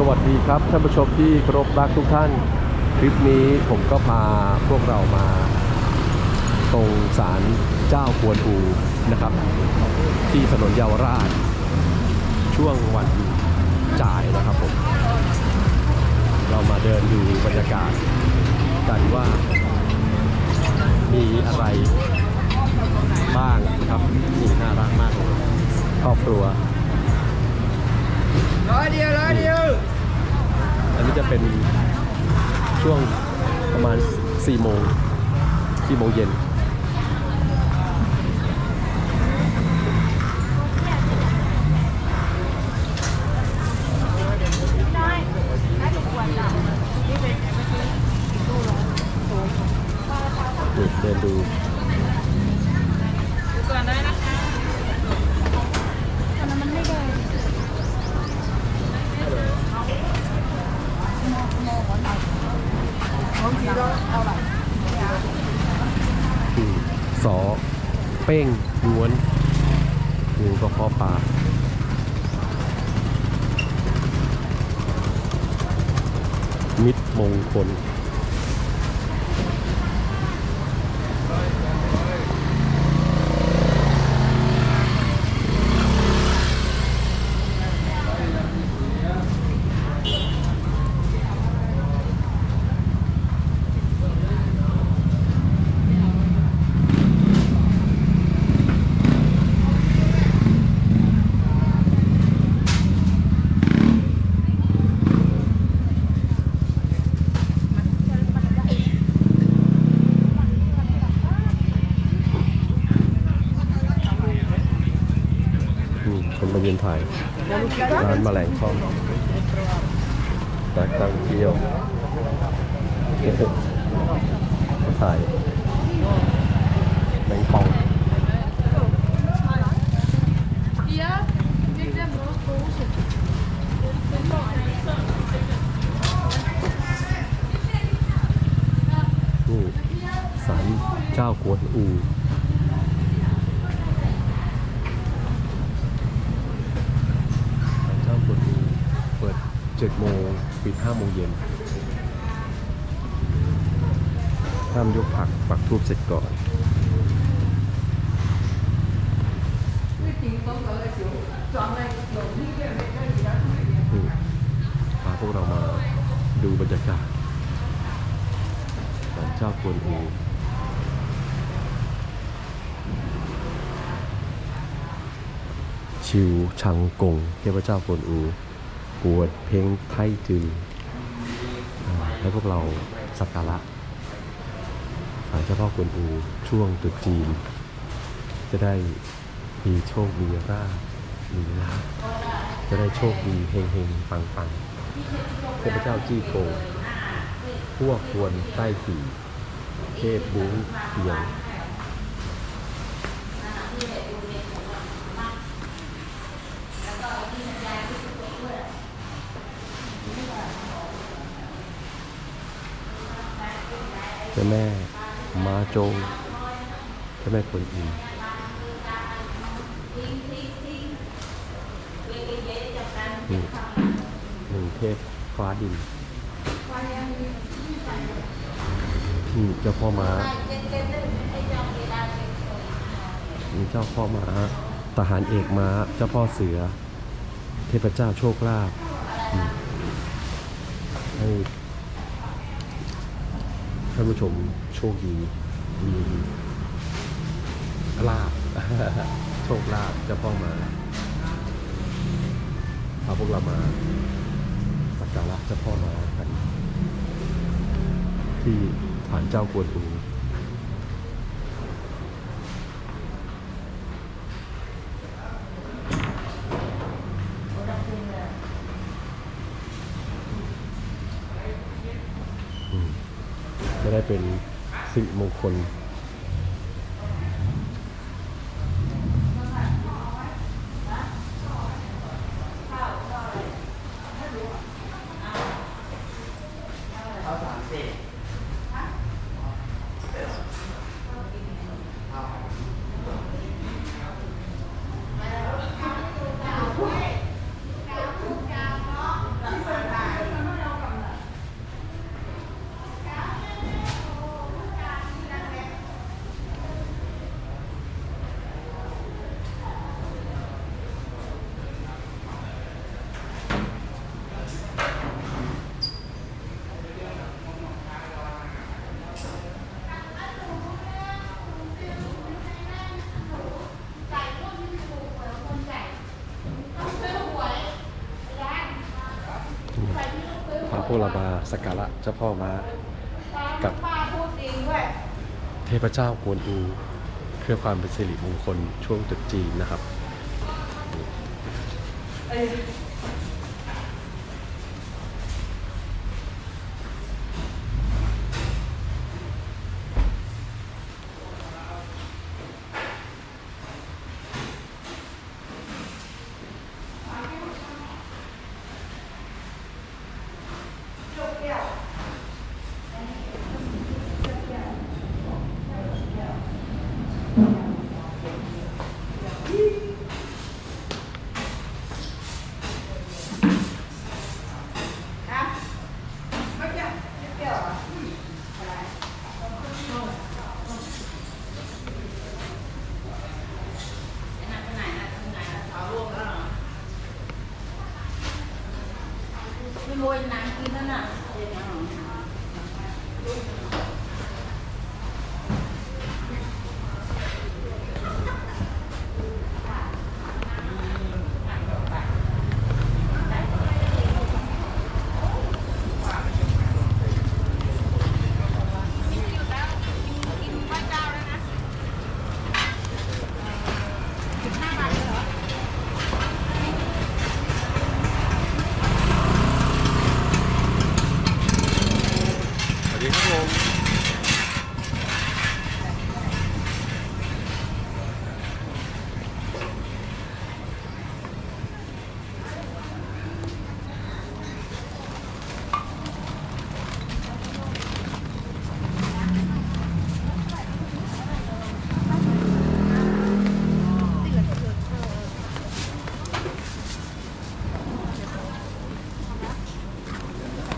สวัสดีครับท่านผู้ชมที่เคารพรักทุกท่าน คลิปนี้ผมก็พาพวกเรามา ตรงศาลเจ้ากวนอูนะครับ ที่ถนนเยาวราช ช่วงวันจ่ายนะครับผม เรามาเดินดูบรรยากาศกันว่า มีอะไรบ้างนะครับนี่น่ารักมากครอบครัว ร้อยเดียวร้อยเดียวอันนี้จะเป็นช่วงประมาณ4โมง4โมงเย็นเดินดู ก่อนได้นะคะตอนนั้นมันไม่เดิน อืม สอเป้งล้วนงูกระเพาะปลามิตรมงคล ยืนถ่ายร้านแมลงทอดนักท่องเที่ยวถ่ายแมงป่องนี่ศาลเจ้ากวนอูศาลเจ้ากวนอูเปิด7โมงปิด 5โมงเย็นห้ามยกผักปักทูบเสร็จก่อนพาพวกเรามาดูบรรยากาศศาลเจ้ากวนอูชิวชังกงเทพเจ้ากวนอู ปวดเพ่งไทยจืออ่าให้พวกเราสักการะศาลเจ้าพ่อกวนอูช่วงตรุษจีน จะได้มีโชคมีราบมีลาจะได้โชคดีเฮงเฮงปังปังเทพเจ้าจี้โกพวกควรใต้ขี่เทพบุ้งเทียง จ้าแม่มาโจงเจ้าแม่กวนอิมนี่หนึ่งเทพฟ้าดินนี่เจ้าพ่อม้านี่เจ้าพ่อม้าทหารเอกม้า เจ้าพ่อเสือ เทพเจ้าโชคลาภให้ ท่านผู้ชมโชคดีมีลาบโชคลาบเจ้าพ่อมาพาพวกเรามาสักการะเจ้าพ่อมากันที่ฐานเจ้ากวนอูมจะ ได้เป็นสิริมงคล วกเรามาสักการะเจ้าพ่อมากับเทพเจ้ากวนอูเพื่อความเป็นสิริมงคลช่วงตรุษจีนนะครับ ไ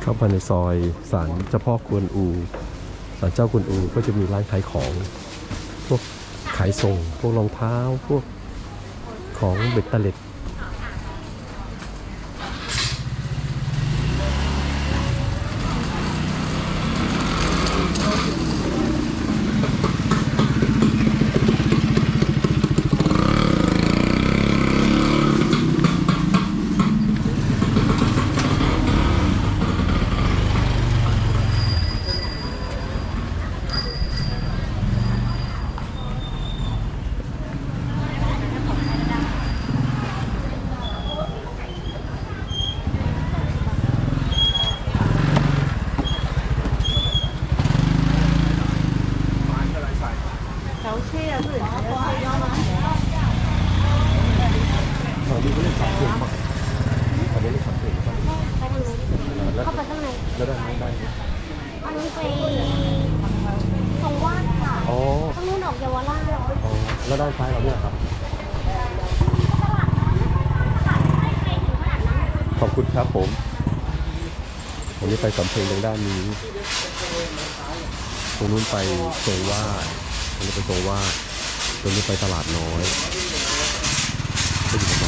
เข้ามาในซอยศาลเจ้าพ่อกวนอูศาลเจ้ากวนอูก็จะมีร้านขายของ พวกขายส่ง พวกรองเท้า พวกของเบ็ดเล็ด ตอนนี้เขาเล่นสามเกมป่ะตอนนี้เล่นสามเกมป่ะ ไปทางนู้น แล้ว เข้าไปข้างใน แล้วได้ไหมได้ไหมอันนี้ไปตรงว่านค่ะอ๋อข้างนู้นออกเยาวราชอ๋อแล้วด้านซ้ายเราเนี่ยครับ ขอบคุณครับผมวันนี้ไปสำเพ็งทางด้านนี้ ตรงนู้นไปทรงว่าดตรงนี้ไปทรงว่าดตรงนี้ไปตลาดน้อยก็อยู่ประมา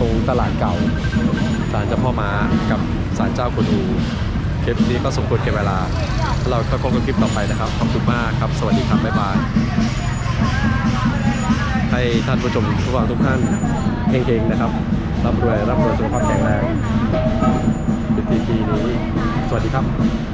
ตรงตลาดเก่าศาลเจ้าพ่อม้ากับศาลเจ้ากุนอูคลิปนี้ก็สมควรเก็บเวลา เราก็พบกันคลิปต่อไปนะครับ ขอบคุณมากครับ สวัสดีครับ บ๊ายบาย ให้ท่านผู้ชมทุกท่านทุกท่านเฮงๆนะครับร่ำรวยร่ำรวยสุขภาพแข็งแรงปีปีนี้ สวัสดีครับ